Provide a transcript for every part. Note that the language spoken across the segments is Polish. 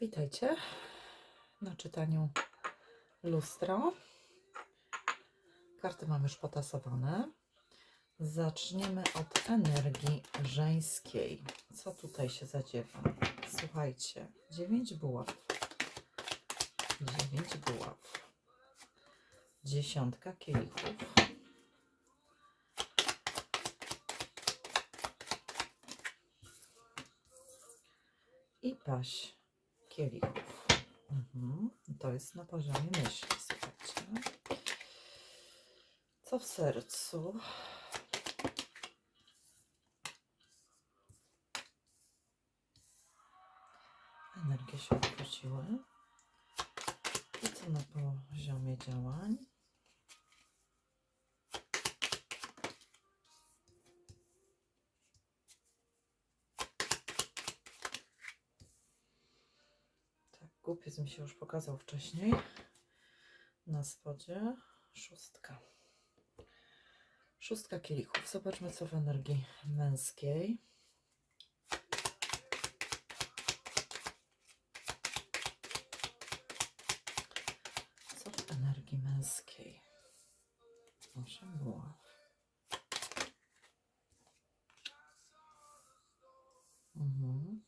Witajcie na czytaniu lustro. Karty mamy już potasowane. Zaczniemy od energii żeńskiej. Co tutaj się zadziewa? Słuchajcie, dziewięć buław. Dziewięć buław. Dziesiątka kielichów. I paść kielichów. Mhm. To jest na poziomie myśli, słuchajcie. Co w sercu? Energie się odwróciły. I co na poziomie działań? Głupiec mi się już pokazał wcześniej. Na spodzie szóstka. Szóstka kielichów. Zobaczmy, co w energii męskiej. Co w energii męskiej? Osiem buław. Mhm.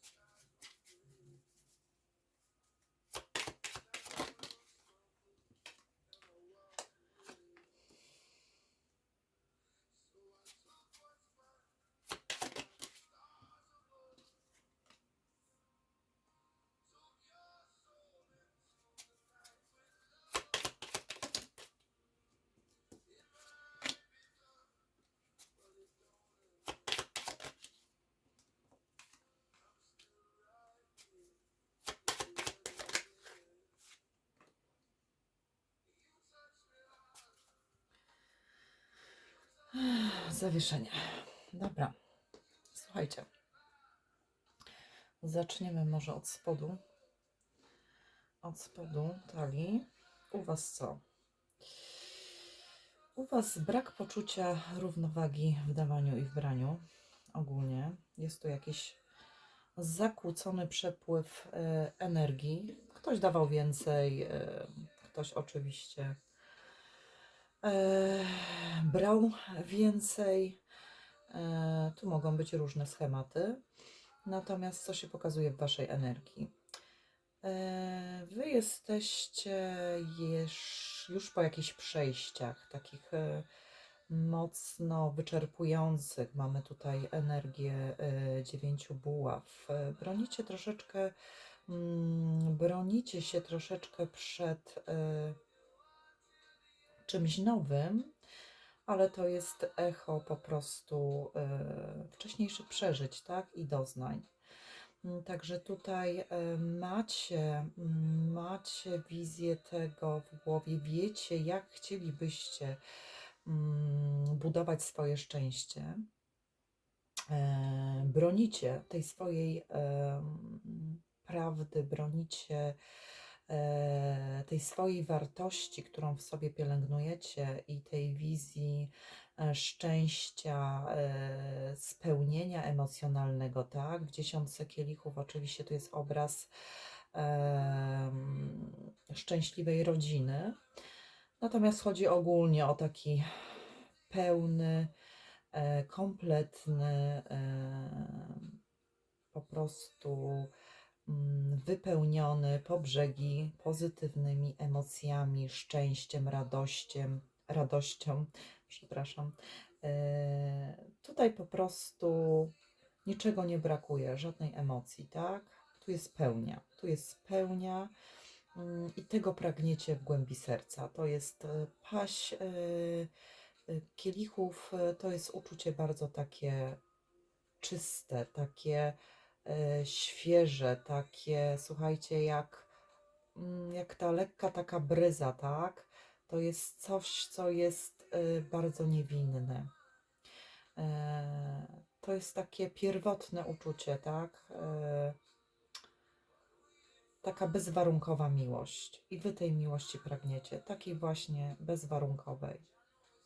Zawieszenie. Dobra. Słuchajcie. Zaczniemy może od spodu. Od spodu talii. U Was co? U Was brak poczucia równowagi w dawaniu i w braniu. Ogólnie jest tu jakiś zakłócony przepływ e, energii. Ktoś dawał więcej, e, ktoś oczywiście brał więcej. E, tu mogą być różne schematy. Natomiast co się pokazuje w Waszej energii? E, wy jesteście już, po jakichś przejściach, takich e, mocno wyczerpujących. Mamy tutaj energię e, dziewięciu buław. E, bronicie troszeczkę, mm, bronicie się troszeczkę przed czymś nowym, ale to jest echo po prostu e, wcześniejszych przeżyć, tak? I doznań. Mm, Także tutaj e, macie, mm, macie wizję tego w głowie, wiecie, jak chcielibyście mm, budować swoje szczęście. E, Bronicie tej swojej prawdy, bronicie tej swojej wartości, którą w sobie pielęgnujecie i tej wizji e, szczęścia, e, spełnienia emocjonalnego, tak? W dziesiątce kielichów oczywiście to jest obraz szczęśliwej rodziny. Natomiast chodzi ogólnie o taki pełny, e, kompletny, e, po prostu wypełniony po brzegi pozytywnymi emocjami, szczęściem, radością, radością, przepraszam. E, Tutaj po prostu niczego nie brakuje, żadnej emocji, tak? Tu jest pełnia, tu jest pełnia mm, i tego pragniecie w głębi serca. To jest e, paść e, kielichów, to jest uczucie bardzo takie czyste, takie świeże, takie, słuchajcie, jak, mm, jak ta lekka taka bryza, tak? To jest coś, co jest e, bardzo niewinne. E, To jest takie pierwotne uczucie, tak? E, Taka bezwarunkowa miłość. I wy tej miłości pragniecie, takiej właśnie bezwarunkowej.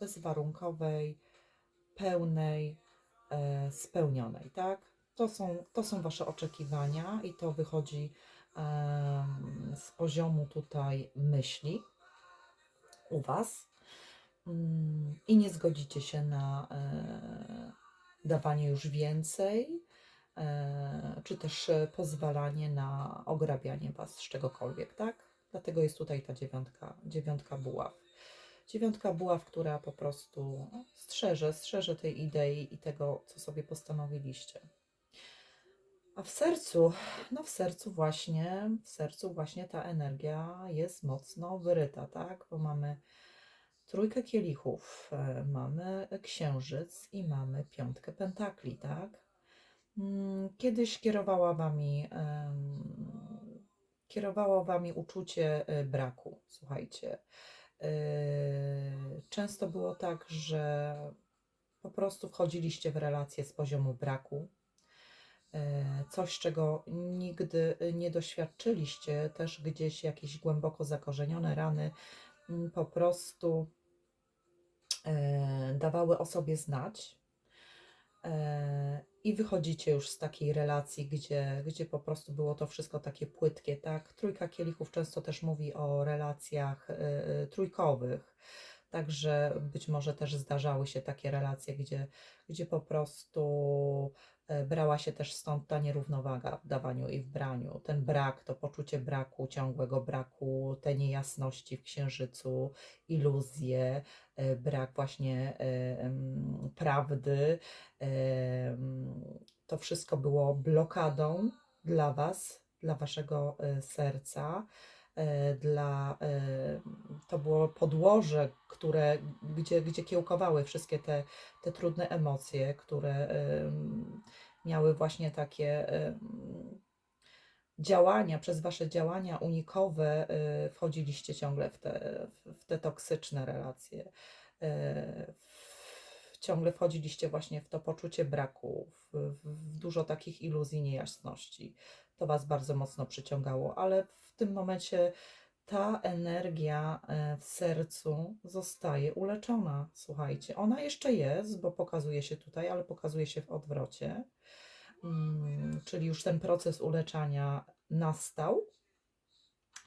Bezwarunkowej, pełnej, e, spełnionej, tak? To są, to są Wasze oczekiwania i to wychodzi z poziomu tutaj myśli u Was. Mm, I nie zgodzicie się na e, dawanie już więcej, e, czy też e, pozwalanie na ograbianie Was z czegokolwiek, tak? Dlatego jest tutaj ta dziewiątka, dziewiątka buław. Dziewiątka buław, która po prostu strzeże, strzeże tej idei i tego, co sobie postanowiliście. A w sercu, no w sercu właśnie, w sercu właśnie ta energia jest mocno wyryta, tak? Bo mamy trójkę kielichów, e, mamy księżyc i mamy piątkę pentakli, tak? Mm, Kiedyś kierowała wami, kierowało wami uczucie e, braku, słuchajcie. E, Często było tak, że po prostu wchodziliście w relacje z poziomu braku, coś, czego nigdy nie doświadczyliście, też gdzieś jakieś głęboko zakorzenione rany po prostu e, dawały o sobie znać. E, I wychodzicie już z takiej relacji, gdzie, gdzie po prostu było to wszystko takie płytkie, tak? Trójka kielichów często też mówi o relacjach e, e, trójkowych, także być może też zdarzały się takie relacje, gdzie, gdzie po prostu e, brała się też stąd ta nierównowaga w dawaniu i w braniu. Ten brak, to poczucie braku, ciągłego braku, te niejasności w księżycu, iluzje, e, brak właśnie e, prawdy. To wszystko było blokadą dla Was, dla Waszego e, serca. E, Dla, e, to było podłoże, które, gdzie, gdzie kiełkowały wszystkie te, te trudne emocje, które miały właśnie takie działania, przez wasze działania unikowe y, wchodziliście ciągle w te, w te toksyczne relacje. Ciągle wchodziliście właśnie w to poczucie braku, w, w, dużo takich iluzji, niejasności. To was bardzo mocno przyciągało, ale tym momencie ta energia e, w sercu zostaje uleczona. Słuchajcie, ona jeszcze jest, bo pokazuje się tutaj, ale pokazuje się w odwrocie. Mm, czyli już ten proces uleczania nastał.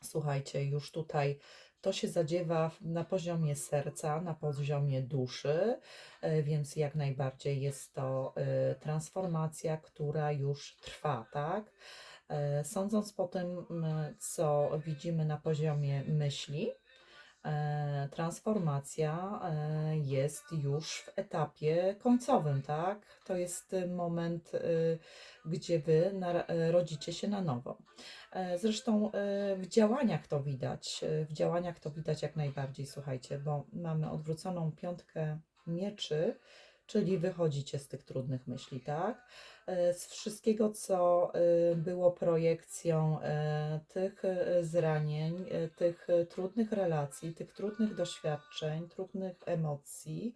Słuchajcie, już tutaj to się zadziewa na poziomie serca, na poziomie duszy, e, więc jak najbardziej jest to e, transformacja, która już trwa, tak? E, Sądząc po tym, co widzimy na poziomie myśli, e, transformacja e, jest już w etapie końcowym, tak? To jest moment, y, gdzie wy narodzicie się na nowo. Zresztą w działaniach to widać, w działaniach to widać jak najbardziej, słuchajcie, bo mamy odwróconą piątkę mieczy, czyli wychodzicie z tych trudnych myśli, tak? E, Z wszystkiego, co e, było projekcją e, tych zranień, tych trudnych relacji, tych trudnych doświadczeń, trudnych emocji,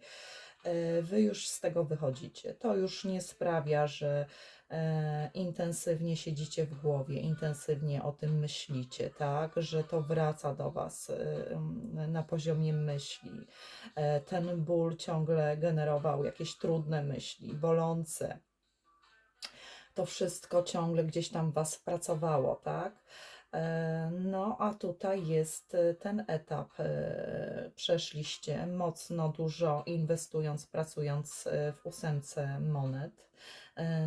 wy już z tego wychodzicie. To już nie sprawia, że e, intensywnie siedzicie w głowie, intensywnie o tym myślicie, tak, że to wraca do Was e, na poziomie myśli. E, ten ból ciągle generował jakieś trudne myśli, bolące. To wszystko ciągle gdzieś tam Was pracowało, tak? E, No, a tutaj jest e, ten etap. e, Przeszliście mocno dużo inwestując, pracując w ósemce monet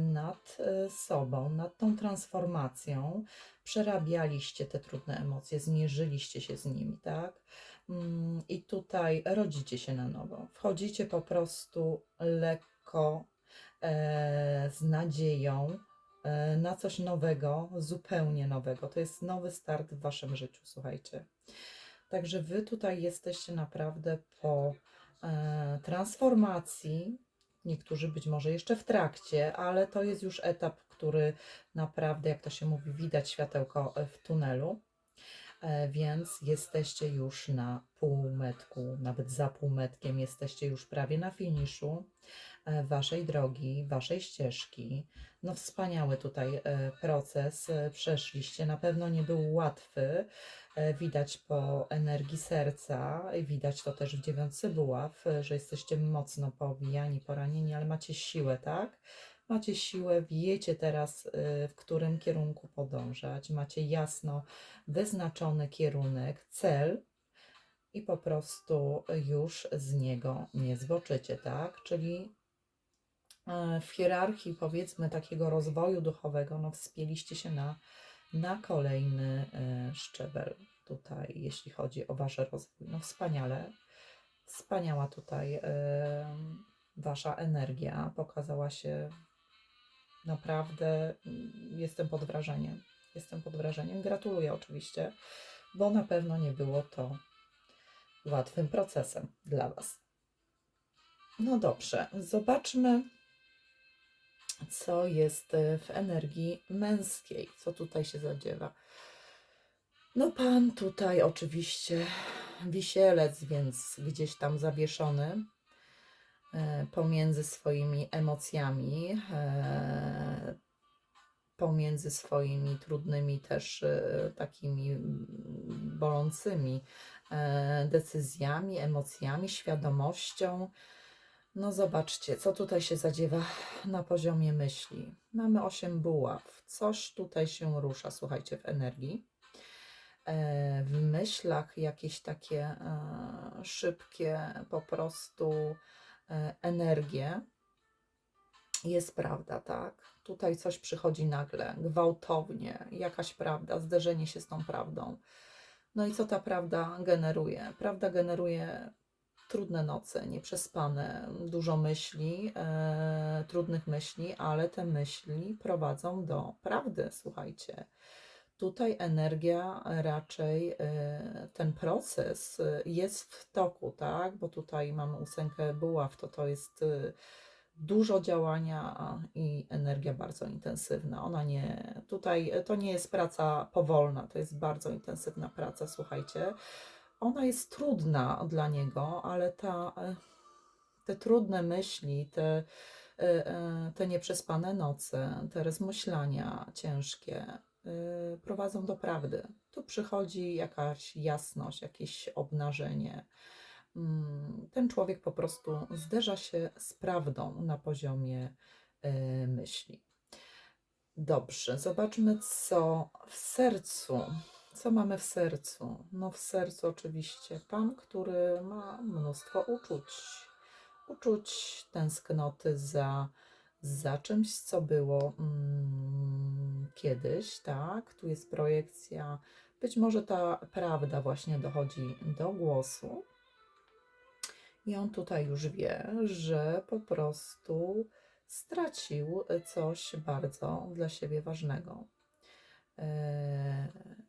nad sobą, nad tą transformacją. Przerabialiście te trudne emocje, zmierzyliście się z nimi, tak? Mm, I tutaj rodzicie się na nowo. Wchodzicie po prostu lekko, z nadzieją na coś nowego, zupełnie nowego. To jest nowy start w waszym życiu, słuchajcie. Także wy tutaj jesteście naprawdę po e, transformacji. Niektórzy być może jeszcze w trakcie, ale to jest już etap, który naprawdę, jak to się mówi, widać światełko e, w tunelu. E, Więc jesteście już na półmetku, nawet za półmetkiem, jesteście już prawie na finiszu e, waszej drogi, waszej ścieżki. No wspaniały tutaj e, proces e, przeszliście. Na pewno nie był łatwy. E, Widać po energii serca, widać to też w dziewiątce buław, e, że jesteście mocno poobijani, poranieni, ale macie siłę, tak? Macie siłę, wiecie teraz, w którym kierunku podążać, macie jasno wyznaczony kierunek, cel i po prostu już z niego nie zboczycie, tak? Czyli e, w hierarchii, powiedzmy, takiego rozwoju duchowego, no wspięliście się na, na kolejny e, szczebel tutaj, jeśli chodzi o Wasz rozwój. No wspaniale, wspaniała tutaj e, Wasza energia pokazała się naprawdę, mm, jestem pod wrażeniem. Jestem pod wrażeniem. Gratuluję oczywiście, bo na pewno nie było to łatwym procesem dla Was. No dobrze, zobaczmy, co jest e, w energii męskiej, co tutaj się zadziewa. No, pan tutaj oczywiście wisielec, więc gdzieś tam zawieszony e, pomiędzy swoimi emocjami, e, pomiędzy swoimi trudnymi też takimi bolącymi decyzjami, emocjami, świadomością. No zobaczcie, co tutaj się zadziewa na poziomie myśli. Mamy osiem buław. Coś tutaj się rusza, słuchajcie, w energii. E, W myślach jakieś takie e, szybkie po prostu e, energie. Jest prawda, tak? Tutaj coś przychodzi nagle, gwałtownie, jakaś prawda, zderzenie się z tą prawdą. No i co ta prawda generuje? Prawda generuje trudne noce, nieprzespane, dużo myśli, e, trudnych myśli, ale te myśli prowadzą do prawdy, słuchajcie. Tutaj energia raczej, e, ten proces jest w toku, tak? Bo tutaj mamy ósemkę buław, to to jest e, dużo działania i energia bardzo intensywna. Ona nie, tutaj to nie jest praca powolna, to jest bardzo intensywna praca, słuchajcie. Ona jest trudna dla niego, ale ta, e, te trudne myśli, te, e, e, te nieprzespane noce, te rozmyślania ciężkie prowadzą do prawdy. Tu przychodzi jakaś jasność, jakieś obnażenie. Mm, Ten człowiek po prostu zderza się z prawdą na poziomie myśli. Dobrze, zobaczmy, co w sercu. Co mamy w sercu? No, w sercu oczywiście pan, który ma mnóstwo uczuć. Uczuć tęsknoty za, za czymś, co było mm, kiedyś, tak? Tu jest projekcja. Być może ta prawda właśnie dochodzi do głosu. I on tutaj już wie, że po prostu stracił coś bardzo dla siebie ważnego. Eee,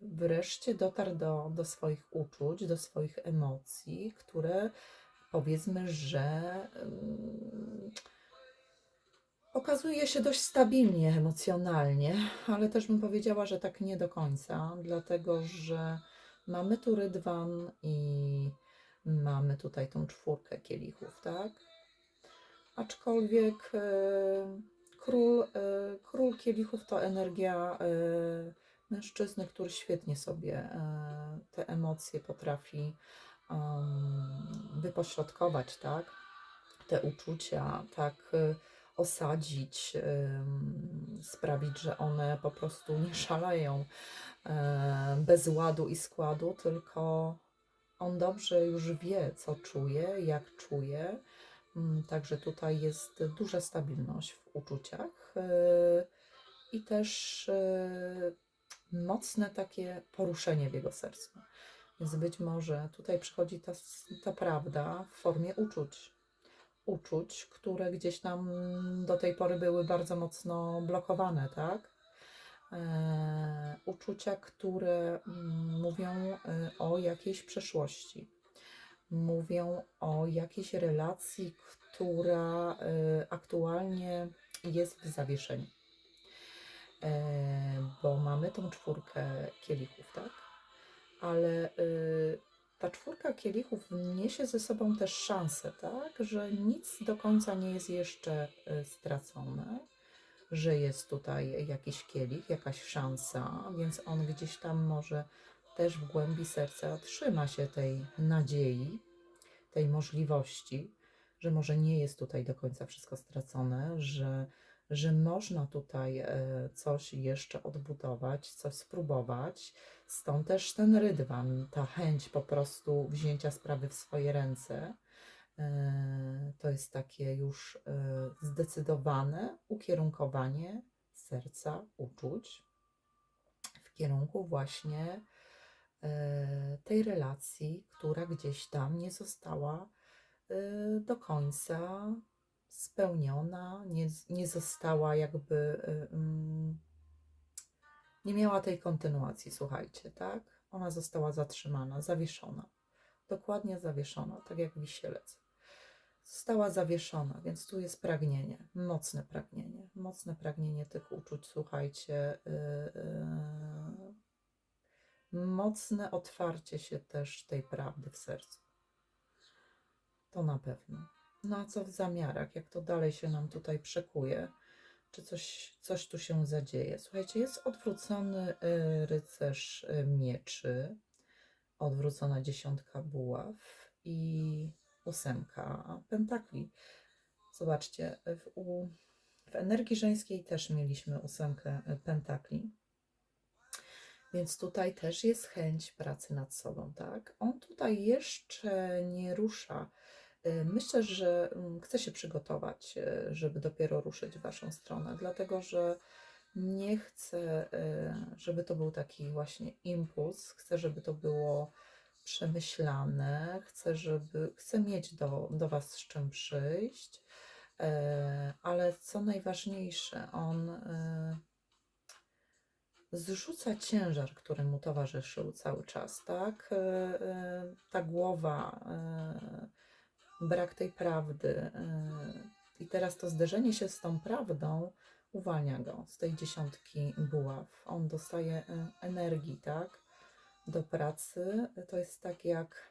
Wreszcie dotarł do, do swoich uczuć, do swoich emocji, które powiedzmy, że mm, okazuje się dość stabilnie emocjonalnie, ale też bym powiedziała, że tak nie do końca, dlatego że mamy tu rydwan i mamy tutaj tą czwórkę kielichów, tak? Aczkolwiek król, e, król kielichów to energia e, mężczyzny, który świetnie sobie e, te emocje potrafi wypośrodkować, tak? Te uczucia, tak e, osadzić, sprawić, że one po prostu nie szaleją e, bez ładu i składu, tylko on dobrze już wie, co czuje, jak czuje. Mm, Także tutaj jest duża stabilność w uczuciach e, i też e, mocne takie poruszenie w jego sercu. Więc być może tutaj przychodzi ta, ta prawda w formie uczuć. Uczuć, które gdzieś tam do tej pory były bardzo mocno blokowane, tak? E, uczucia, które mm, mówią e, o jakiejś przeszłości, mówią o jakiejś relacji, która e, aktualnie jest w zawieszeniu. E, bo mamy tą czwórkę kielichów, tak? Ale y, ta czwórka kielichów niesie ze sobą też szansę, tak? Że nic do końca nie jest jeszcze y, stracone, że jest tutaj jakiś kielich, jakaś szansa, więc on gdzieś tam może też w głębi serca trzyma się tej nadziei, tej możliwości, że może nie jest tutaj do końca wszystko stracone, że, że można tutaj e, coś jeszcze odbudować, coś spróbować. Stąd też ten rydwan, ta chęć po prostu wzięcia sprawy w swoje ręce. E, To jest takie już e, zdecydowane ukierunkowanie serca, uczuć w kierunku właśnie tej relacji, która gdzieś tam nie została do końca spełniona, nie, nie została jakby, e, mm, nie miała tej kontynuacji, słuchajcie, tak? Ona została zatrzymana, zawieszona. Dokładnie zawieszona, tak jak wisielec. Została zawieszona, więc tu jest pragnienie, mocne pragnienie, mocne pragnienie tych uczuć, słuchajcie. Yy, yy, mocne otwarcie się też tej prawdy w sercu. To na pewno. No a co w zamiarach? Jak to dalej się nam tutaj przekuje? Czy coś, coś tu się zadzieje? Słuchajcie, jest odwrócony y, rycerz y, mieczy, odwrócona dziesiątka buław i ósemka pentakli. Zobaczcie, w, u, w energii żeńskiej też mieliśmy ósemkę y, pentakli. Więc tutaj też jest chęć pracy nad sobą, tak? On tutaj jeszcze nie rusza. Y, Myślę, że mm, chce się przygotować, y, żeby dopiero ruszyć w Waszą stronę, dlatego że nie chcę, y, żeby to był taki właśnie impuls. Chcę, żeby to było przemyślane. Chcę, żeby, chcę mieć do, do Was z czym przyjść. E, Ale co najważniejsze, on zrzuca ciężar, który mu towarzyszył cały czas, tak? E, e, Ta głowa, e, brak tej prawdy. e, I teraz to zderzenie się z tą prawdą uwalnia go z tej dziesiątki buław. On dostaje e, energii, tak? Do pracy. To jest tak jak.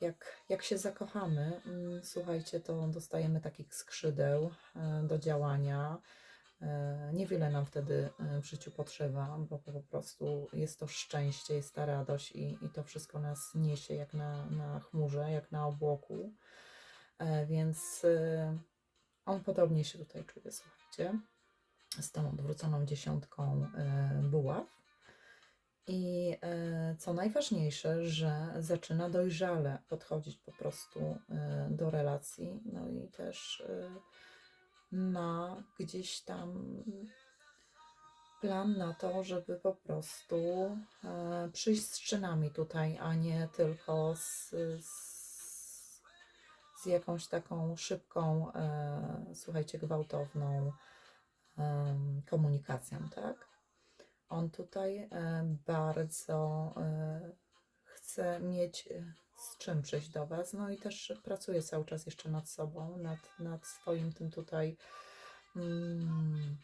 Jak, jak się zakochamy, mm, słuchajcie, to dostajemy takich skrzydeł e, do działania. E, Niewiele nam wtedy e, w życiu potrzeba, bo po prostu jest to szczęście, jest ta radość i, i to wszystko nas niesie jak na, na chmurze, jak na obłoku. E, Więc on podobnie się tutaj czuje, słuchajcie, z tą odwróconą dziesiątką buław. I co najważniejsze, że zaczyna dojrzale podchodzić po prostu do relacji, no i też ma gdzieś tam plan na to, żeby po prostu e, przyjść z czynami tutaj, a nie tylko z, z, z jakąś taką szybką, e, słuchajcie, gwałtowną em, komunikacją, tak? On tutaj e, bardzo e, chce mieć e, z czym przyjść do Was, no i też pracuje cały czas jeszcze nad sobą, nad, nad swoim tym tutaj mm,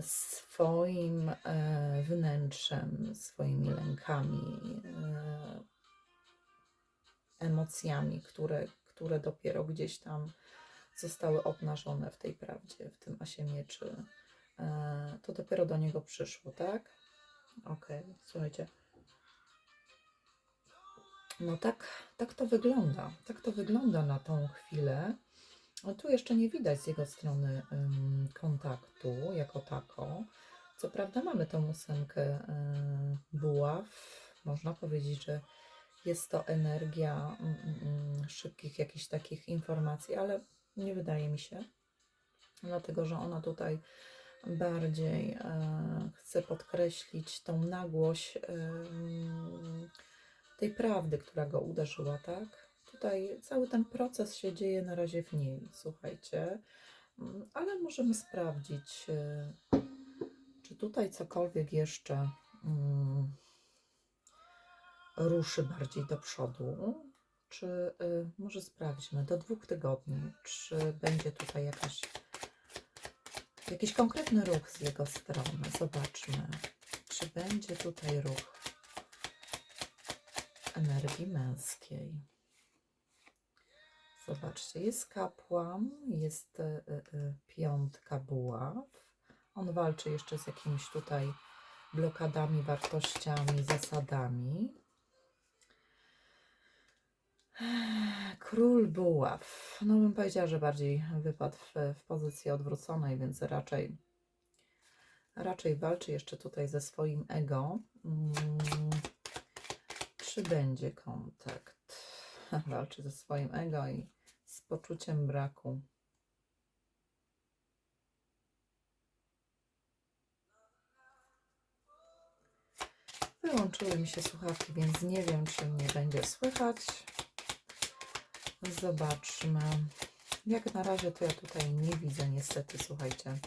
swoim e, wnętrzem, swoimi lękami, e, emocjami, które, które dopiero gdzieś tam zostały obnażone w tej prawdzie, w tym asie mieczy. E, to dopiero do niego przyszło, tak? Okej, słuchajcie. No tak, tak to wygląda. Tak to wygląda na tą chwilę. No tu jeszcze nie widać z jego strony kontaktu jako tako. Co prawda mamy tą ósemkę buław. Można powiedzieć, że jest to energia mm, mm, mm, szybkich jakichś takich informacji, ale nie wydaje mi się. Dlatego, że ona tutaj bardziej e, chce podkreślić tą nagłość tej prawdy, która go uderzyła, tak? Tutaj cały ten proces się dzieje na razie w niej, słuchajcie, Mm, ale możemy sprawdzić, e, czy tutaj cokolwiek jeszcze mm, ruszy bardziej do przodu, czy y, może sprawdźmy do dwóch tygodni, czy będzie tutaj jakaś, jakiś konkretny ruch z jego strony. Zobaczmy, czy będzie tutaj ruch energii męskiej. Zobaczcie, jest kapłan, jest y, y, y, piątka buław. On walczy jeszcze z jakimiś tutaj blokadami, wartościami, zasadami. Król buław. No bym powiedziała, że bardziej wypadł w, w pozycji odwróconej, więc raczej raczej walczy jeszcze tutaj ze swoim ego. Czy będzie kontakt? Walczy ze swoim ego i z poczuciem braku. Wyłączyły mi się słuchawki, więc nie wiem, czy mnie będzie słychać. Zobaczmy. Jak na razie to ja tutaj nie widzę niestety, słuchajcie,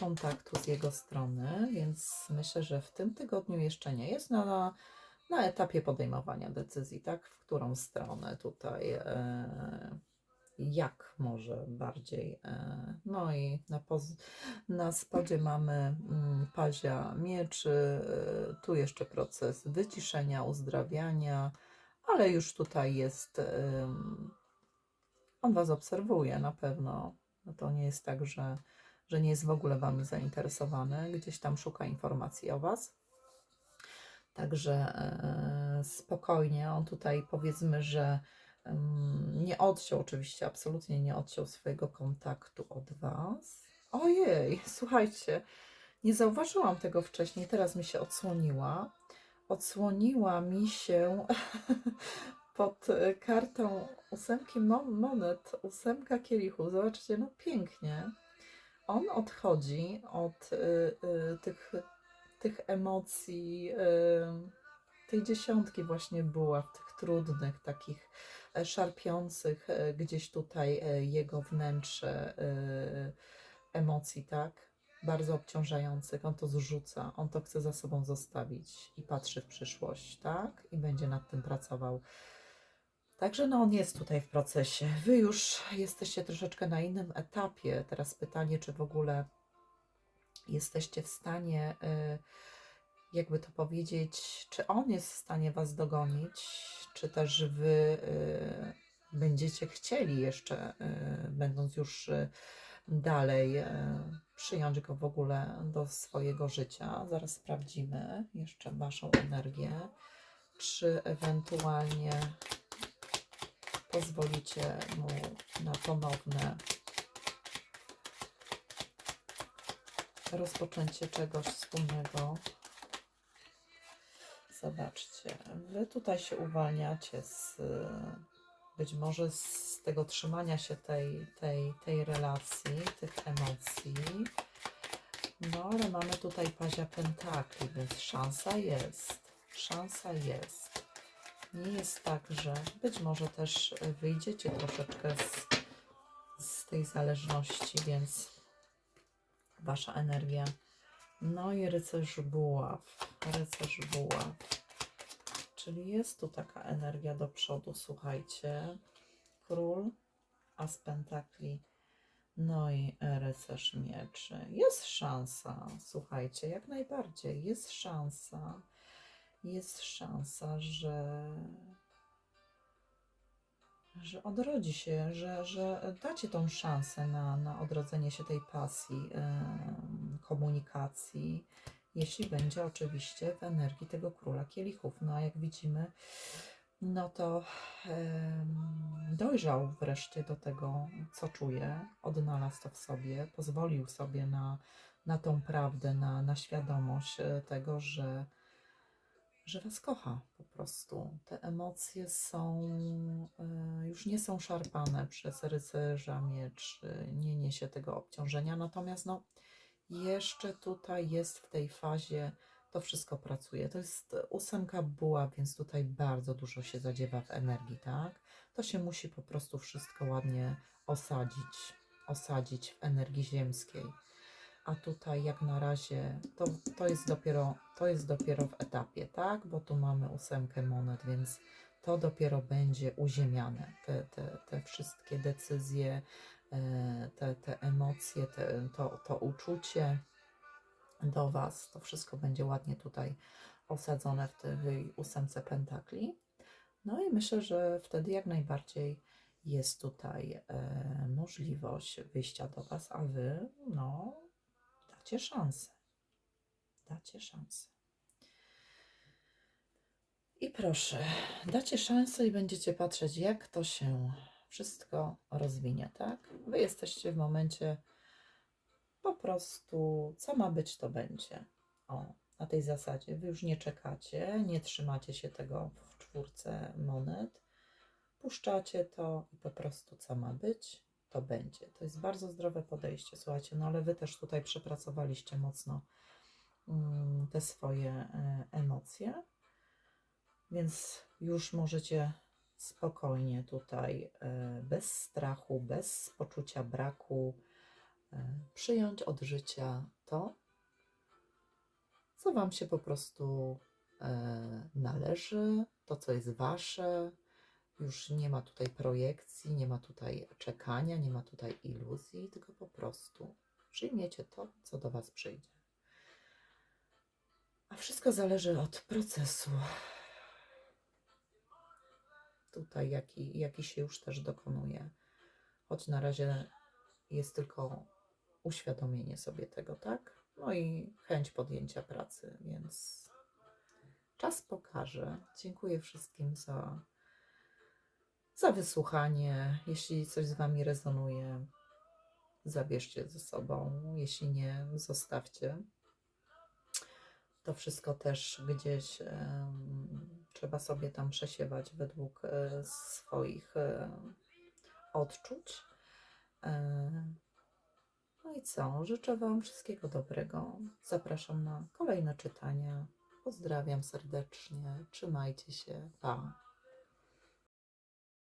kontaktu z jego strony, więc myślę, że w tym tygodniu jeszcze nie jest na, na etapie podejmowania decyzji, tak? W którą stronę tutaj, e, jak może bardziej. E, no i na, poz- na spodzie mamy mm, pazia mieczy, e, tu jeszcze proces wyciszenia, uzdrawiania, ale już tutaj jest. em, on Was obserwuje na pewno. No to nie jest tak, że, że nie jest w ogóle Wami zainteresowany. Gdzieś tam szuka informacji o Was. Także e, spokojnie. On tutaj powiedzmy, że nie odciął, oczywiście, absolutnie nie odciął swojego kontaktu od Was. Ojej, słuchajcie, nie zauważyłam tego wcześniej, teraz mi się odsłoniła. Odsłoniła mi się pod e, kartą ósemki mon- monet, ósemka kielichów. Zobaczcie, no pięknie. On odchodzi od y, y, tych, tych emocji, y, tej dziesiątki właśnie była, w tych trudnych, takich e, szarpiących e, gdzieś tutaj e, jego wnętrze emocji, tak? Bardzo obciążających. On to zrzuca, on to chce za sobą zostawić i patrzy w przyszłość, tak? I będzie nad tym pracował. Także no on jest tutaj w procesie. Wy już jesteście troszeczkę na innym etapie. Teraz pytanie, czy w ogóle jesteście w stanie, y, jakby to powiedzieć, czy on jest w stanie was dogonić, czy też wy y, będziecie chcieli jeszcze, y, będąc już dalej, przyjąć go w ogóle do swojego życia. Zaraz sprawdzimy jeszcze waszą energię, czy ewentualnie pozwolicie mu na ponowne rozpoczęcie czegoś wspólnego. Zobaczcie, wy tutaj się uwalniacie z być może z tego trzymania się tej, tej, tej relacji, tych emocji. No, ale mamy tutaj pazia pentakli, więc szansa jest. Szansa jest. Nie jest tak, że być może też wyjdziecie troszeczkę z, z tej zależności, więc wasza energia. No i rycerz buław. Rycerz buław. Czyli jest tu taka energia do przodu, słuchajcie. Król, as pentakli. No i rycerz mieczy. Jest szansa, słuchajcie, jak najbardziej. Jest szansa jest szansa, że, że odrodzi się, że, że dacie tą szansę na, na odrodzenie się tej pasji, komunikacji, jeśli będzie oczywiście w energii tego króla kielichów. No a jak widzimy, no to dojrzał wreszcie do tego, co czuje, odnalazł to w sobie, pozwolił sobie na, na tą prawdę, na, na świadomość e, tego, że że Was kocha po prostu. Te emocje są, e, już nie są szarpane przez rycerza mieczy, nie niesie tego obciążenia, natomiast no, jeszcze tutaj jest w tej fazie, to wszystko pracuje. To jest ósemka buła, więc tutaj bardzo dużo się zadziewa w energii, tak? To się musi po prostu wszystko ładnie osadzić, osadzić w energii ziemskiej a tutaj jak na razie to, to, jest dopiero, to jest dopiero w etapie, tak? Bo tu mamy ósemkę monet, więc to dopiero będzie uziemiane. Te, te, te wszystkie decyzje, e, te, te emocje, te, to, to uczucie do Was, to wszystko będzie ładnie tutaj osadzone w tej ósemce pentakli. No i myślę, że wtedy jak najbardziej jest tutaj e, możliwość wyjścia do Was, a Wy, no, dacie szansę. Dacie szansę. I proszę, dacie szansę i będziecie patrzeć, jak to się wszystko rozwinie, tak? Wy jesteście w momencie po prostu, co ma być, to będzie. O, na tej zasadzie. Wy już nie czekacie, nie trzymacie się tego w czwórce monet. Puszczacie to i po prostu, co ma być, to będzie. To jest bardzo zdrowe podejście, słuchajcie, no ale wy też tutaj przepracowaliście mocno mm, te swoje e, emocje, więc już możecie spokojnie tutaj, e, bez strachu, bez poczucia braku, e, przyjąć od życia to, co Wam się po prostu należy, to, co jest Wasze. Już nie ma tutaj projekcji, nie ma tutaj czekania, nie ma tutaj iluzji, tylko po prostu przyjmiecie to, co do Was przyjdzie. A wszystko zależy od procesu. Tutaj, jaki, jaki się już też dokonuje. Choć na razie jest tylko uświadomienie sobie tego, tak? No i chęć podjęcia pracy, więc czas pokaże. Dziękuję wszystkim za, za wysłuchanie. Jeśli coś z Wami rezonuje, zabierzcie ze sobą. Jeśli nie, zostawcie. To wszystko też gdzieś trzeba sobie tam przesiewać według e, swoich e, odczuć. E, no i co? Życzę Wam wszystkiego dobrego. Zapraszam na kolejne czytania. Pozdrawiam serdecznie. Trzymajcie się. Pa.